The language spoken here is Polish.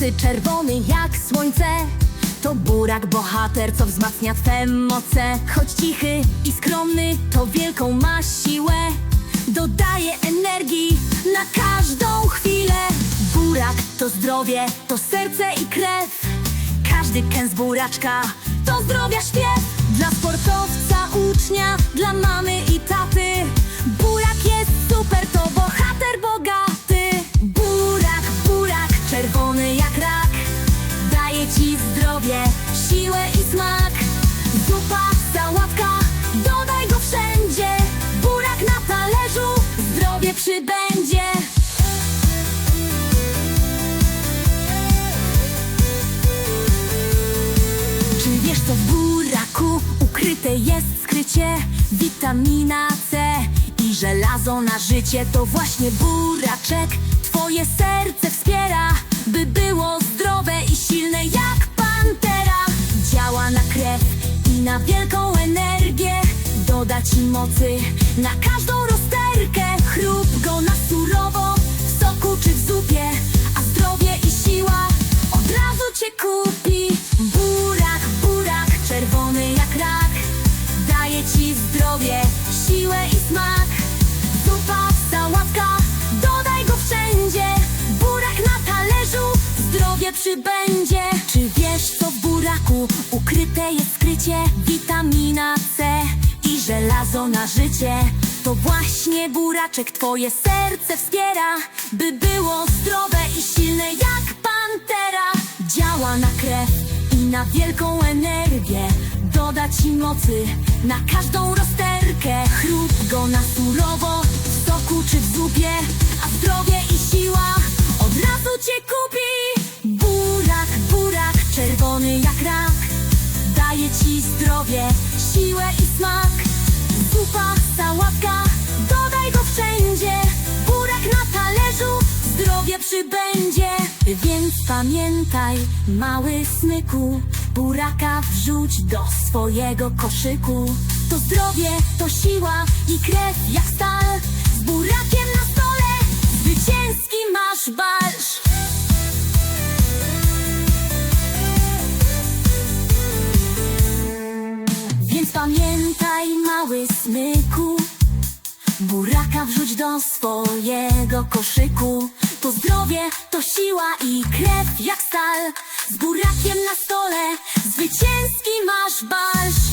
Czerwony jak słońce. To burak bohater, co wzmacnia twe moce. Choć cichy i skromny, to wielką ma siłę. Dodaje energii na każdą chwilę. Burak to zdrowie, to serce i krew. Każdy kęs buraczka to zdrowia śpiew siłę i smak. Zupa, sałatka, dodaj go wszędzie. Burak na talerzu, zdrowie przybędzie. Czy wiesz co w buraku ukryte jest skrycie? Witamina C i żelazo na życie To właśnie buraczek. Twoje serce wspiera By było Doda ci mocy. Na każdą rozterkę Chrúp go na surowo. W soku czy w zupie A zdrowie i siła od razu cię kupi. Burak, burak, czerwony jak rak. Daje ci zdrowie, siłę i smak. Zupa, sałatka, dodaj go wszędzie. Burak na talerzu, zdrowie przybędzie. Czy wiesz co w buraku ukryte jest skrycie? Witamina C i żelazo na życie. To właśnie buraczek twoje serce wspiera By było zdrowe i silne jak pantera. Działa na krew i na wielką energię. Doda ci mocy na każdą rozterkę. Chrúp go na surowo w soku czy w zupie A zdrowie i siła od razu cię kupi. Burak, burak, czerwony jak rak Daje ci zdrowie, siłę i smak. Zupa, sałatka, dodaj go wszędzie. Burak na talerzu, zdrowie przybędzie. Więc pamiętaj, mały smyku Buraka wrzuć do swojego koszyku. To zdrowie, to siła i krew jak stal smyku. Buraka wrzuć do swojego koszyku. To zdrowie, to siła i krew jak stal. Z burakiem na stole Zwycięski masz balsz